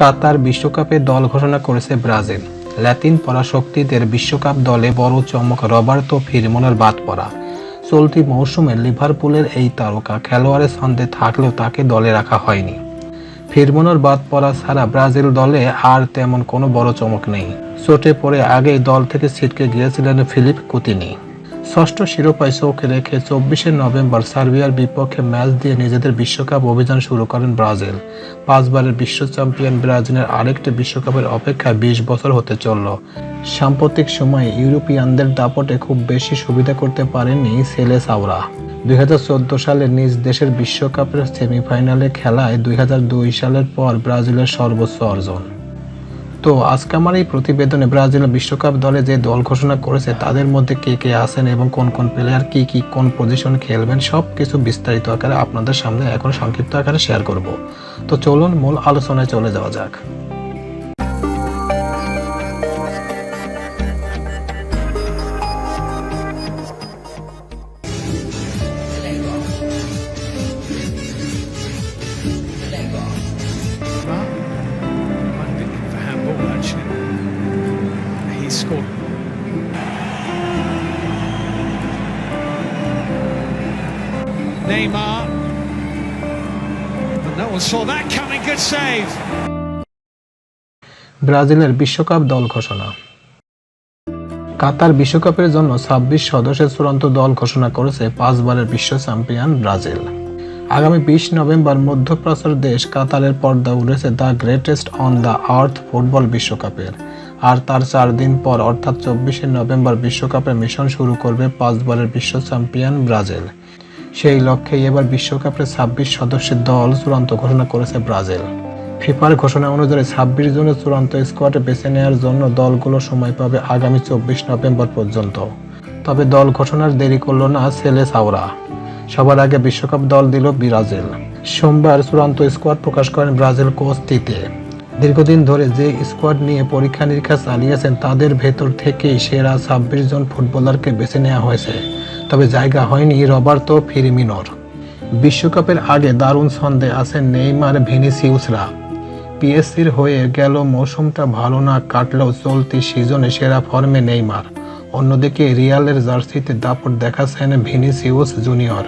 কাতার বিশ্বকাপে দল ঘোষণা করেছে ব্রাজিল। ল্যাতিন পরাশক্তিদের বিশ্বকাপ দলে বড় চমক রবার্তো ফিরমনের বাদ পড়া। চলতি মৌসুমে লিভারপুলের এই তারকা খেলোয়াড়ের ছন্দে থাকলেও তাকে দলে রাখা হয়নি। ফিরমনের বাদ পড়া ছাড়া ব্রাজিল দলে আর তেমন কোনো বড় চমক নেই। চোটে পড়ে আগেই দল থেকে ছিটকে গিয়েছিলেন ফিলিপ কুতিনি। ষষ্ঠ শিরোপায় চোখে রেখে চব্বিশে নভেম্বর সার্বিয়ার বিপক্ষে ম্যাচ দিয়ে নিজেদের বিশ্বকাপ অভিযান শুরু করেন ব্রাজিল। পাঁচবারের বিশ্ব চ্যাম্পিয়ন ব্রাজিলের আরেকটি বিশ্বকাপের অপেক্ষায় বিশ বছর হতে চলল। সাম্প্রতিক সময়ে ইউরোপিয়ানদের দাপটে খুব বেশি সুবিধা করতে পারেননি সেলে সাওরা। দুই সালে নিজ দেশের বিশ্বকাপের সেমিফাইনালে খেলায় দুই হাজার দুই সালের পর ব্রাজিলের সর্বোচ্চ অর্জন। তো আজকে আমার এই প্রতিবেদনে ব্রাজিল বিশ্বকাপ দলে যে দল ঘোষণা করেছে, তাদের মধ্যে কে কে আছেন এবং কোন কোন প্লেয়ার কি কি কোন পজিশন খেলবেন সব কিছু বিস্তারিত আকারে আপনাদের সামনে এখন সংক্ষিপ্ত আকারে শেয়ার করব। তো চলুন মূল আলোচনায় চলে যাওয়া যাক। Scored. Neymar. And no one saw that coming. Good save. ব্রাজিলের বিশ্বকাপ দল ঘোষণা কাতার বিশ্বকাপের জন্য ছাব্বিশ সদস্যের চূড়ান্ত দল ঘোষণা করেছে পাঁচবারের বিশ্ব চ্যাম্পিয়ন ব্রাজিল আগামী বিশ নভেম্বর মধ্যপ্রাচ্যের দেশ কাতারের পর্দা উঠেছে the greatest on the earth football বিশ্বকাপের আর তার চার দিন পর, অর্থাৎ চব্বিশে নভেম্বর বিশ্বকাপের মিশন শুরু করবে পাঁচবারের বিশ্ব চ্যাম্পিয়ন ব্রাজিল। সেই লক্ষ্যে এবার বিশ্বকাপের ছাব্বিশ সদস্যের দল চূড়ান্ত ঘোষণা করেছে ব্রাজিল। ফিফার ঘোষণা অনুযায়ী ছাব্বিশ জনের চূড়ান্ত স্কোয়াড বেছে নেওয়ার জন্য দলগুলো সময় পাবে আগামী চব্বিশ নভেম্বর পর্যন্ত। তবে দল ঘোষণার দেরি করল না সেলে সাওরা। সবার আগে বিশ্বকাপ দল দিল ব্রাজিল। সোমবার চূড়ান্ত স্কোয়াড প্রকাশ করেন ব্রাজিল কোচ তিতে। দীর্ঘদিন ধরে যে স্কোয়াড নিয়ে পরীক্ষা নিরীক্ষা চালিয়েছেন, তাদের ভেতর থেকেই সেরা ছাব্বিশ জন ফুটবলারকে বেছে নেওয়া হয়েছে। তবে জায়গা হয়নি রবার্তো ফিরিমিনোর। বিশ্বকাপের আগে দারুণ ছন্দে আছেন নেইমার ভিনিসিউসরা। পিএসসির হয়ে গেল মৌসুমটা ভালো না কাটলেও চলতি সিজনে সেরা ফর্মে নেইমার। অন্যদিকে রিয়ালের জার্সিতে দাপট দেখাচ্ছেন ভিনিসিউস জুনিয়র।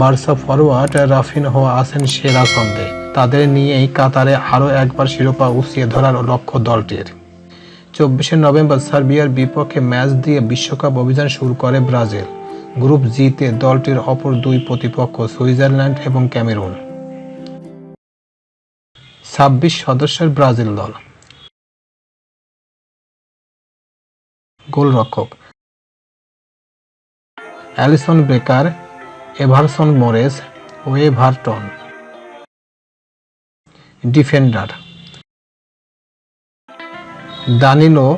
বার্সা ফরওয়ার্ড রাফিন হওয়া আছেন সেরা ছন্দে। তাদের নিয়েই কাতারে আরও একবার শিরোপা উঁচিয়ে ধরার লক্ষ্য দলটির। চব্বিশে নভেম্বর সার্বিয়ার বিপক্ষে ম্যাচ দিয়ে বিশ্বকাপ অভিযান শুরু করে ব্রাজিল। গ্রুপ জিতে দলটির অপর দুই প্রতিপক্ষ সুইজারল্যান্ড এবং ক্যামেরুন। ছাব্বিশ সদস্যের ব্রাজিল দল। গোলরক্ষক। Alisson Becker Ederson Moraes, Weverton. Defender. Danilo,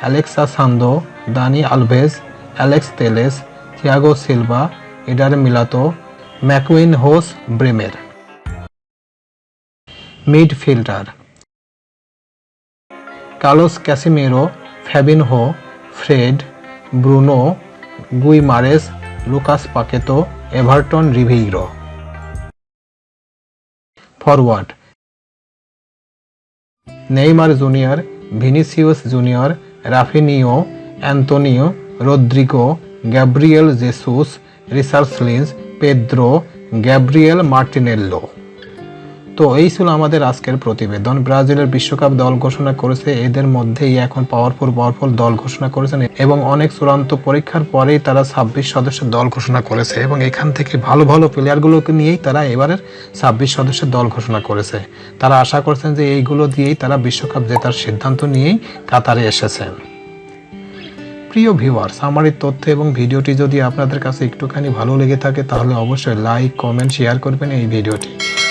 Alex Sandro, Dani Alves Alex Telles, Thiago Silva, Eder Militao Marquinhos Bremer. Midfielder. Carlos Casemiro Fabinho Fred, Bruno, Guimaraes, Lucas Paqueta, Everton রিভেইরো। Forward. Neymar junior Vinicius junior Raphinha Antonio Rodrygo Gabriel Jesus Richarlison Pedro Gabriel Martinelli. তো এই ছিল আমাদের আজকের প্রতিবেদন। ব্রাজিলের বিশ্বকাপ দল ঘোষণা করেছে, এদের মধ্যেই এখন পাওয়ারফুল পাওয়ারফুল দল ঘোষণা করেছেন এবং অনেক চূড়ান্ত পরীক্ষার পরেই তারা ছাব্বিশ সদস্যের দল ঘোষণা করেছে এবং এখান থেকে ভালো ভালো প্লেয়ারগুলোকে নিয়েই তারা এবারের ছাব্বিশ সদস্যের দল ঘোষণা করেছে। তারা আশা করছেন যে এইগুলো দিয়েই তারা বিশ্বকাপ জেতার সিদ্ধান্ত নিয়েই কাতারে এসেছেন প্রিয় ভিউয়ার্স আমার এই তথ্য এবং ভিডিওটি যদি আপনাদের কাছে একটুখানি ভালো লেগে থাকে, তাহলে অবশ্যই লাইক কমেন্ট শেয়ার করবেন এই ভিডিওটি।